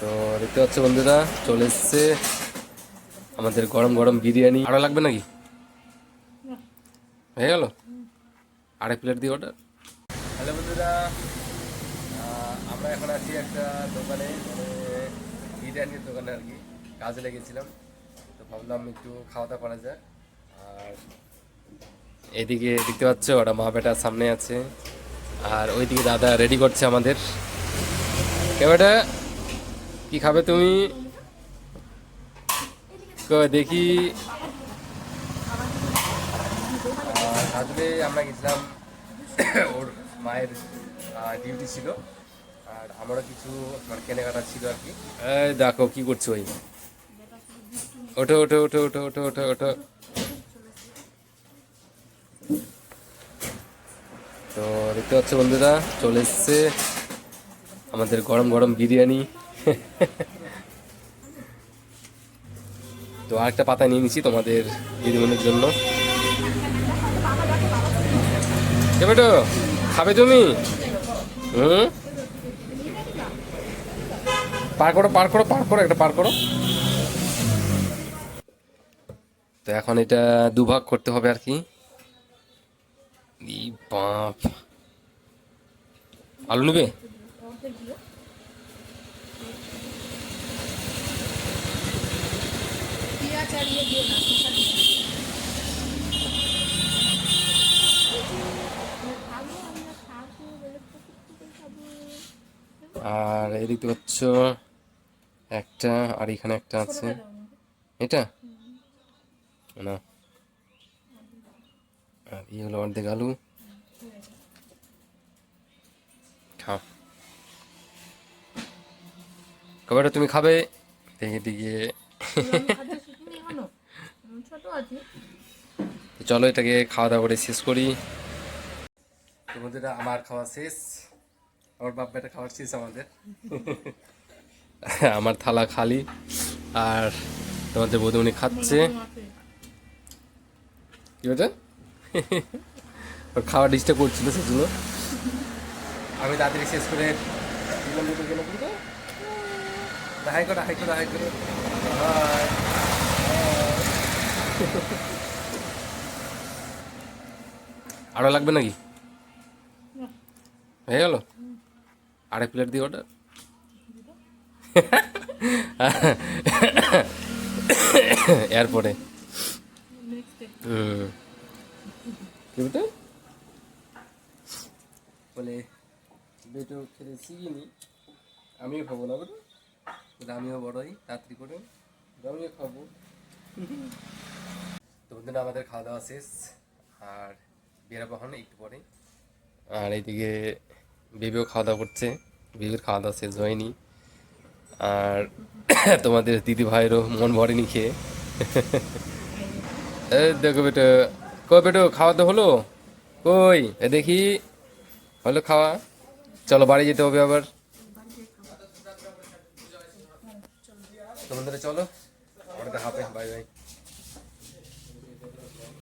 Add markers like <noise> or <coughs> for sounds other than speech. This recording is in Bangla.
তো দেখতে পাচ্ছ বন্ধুরা চলে এসছে আমাদের গরম গরম বিরিয়ানি। আরও লাগবে নাকি? হয়ে গেল? আড়াই প্লেট দিয়ে অর্ডার হ্যালো বন্ধুরা আমরা এখন আছি একটা দোকানে মানে বিরিয়ানির দোকানে আর কি। কাজে লেগেছিলাম তো ভাবলাম একটু খাওয়া দাওয়া করা যায় আর এদিকে দেখতে পাচ্ছ ওরা মা বেটা সামনে আছে। আর ওইদিকে দাদা রেডি করছে আমাদের। কে বেটা? কি খাবে তুমি? দেখি। আসলে আমরা গেছিলাম <coughs> ওর মায়ের ডিউটি ছিল। আর আমারও কিছু মানে কেনাকাটা ছিল আর কি। দেখো কি করছ ওই। ওঠো ওঠো ওঠো ওঠো ওঠো ওঠো ওঠো। তো দেখতে পাচ্ছ বন্ধুরা, চলে এসছে আমাদের গরম গরম বিরিয়ানি। তো আরেকটা পাতা নিয়ে নিছি তোমাদের দিদিমণির জন্য। খাবে তুমি? হুম? পার করো পার করো পার করো, একটা পার করো। তো এখন এটা দুভাগ করতে হবে আর কি। বাপ। আলু নেবে? আর এদিক দেখতে পাচ্ছ একটা, আর এখানে একটা আছে। এটা? না। আর এই হলো অর্ধেক আলু। খাও। কবেটা তুমি খাবে? দেখে দিকে খাদ্য শিখিনি এখনও উম, ছোট আছে। চলো এটাকে খাওয়া দাওয়া করে শেষ করি। তো বন্ধুরা আমার খাওয়া শেষ। আমার বাপ বেটা খাওয়ার শেষ আমাদের। <laughs> আমার থালা খালি। আর তোমাদের বধুমনি খাচ্ছে। কি বলছে ওর খাওয়া ডিস্টার্ব করছিল সেজন্য। আমি তাড়াতাড়ি শেষ করে হাই করো হাই করো হাই করো। Bye. আরও লাগবে নাকি? হয়ে গেল? আড়াই প্লেট দিয়ে অর্ডার বলতে? বলে, বেটো খেতে শিখিনি। আমিও খাব না বলে, আমিও বড়ই, তাড়াতাড়ি করে। আমিও খাব। তো বন্ধুরা, আমাদের খাওয়া দাওয়া শেষ। আর বেরাবো এখন একটু পরে। আর এইদিকে বেবিও খাওয়া দাওয়া করছে। বেবির খাওয়া দাওয়া শেষ হয়নি। আর তোমাদের দিদি ভাইয়েরও মন ভরেনি খেয়ে। দেখো বেটো, কই বেটো খাওয়া তো হলো? কই? দেখি, হলো খাওয়া। চলো বাড়ি যেতে হবে আবার। তো বন্ধুরা, চলো। পরে দেখা হবে বাই বাই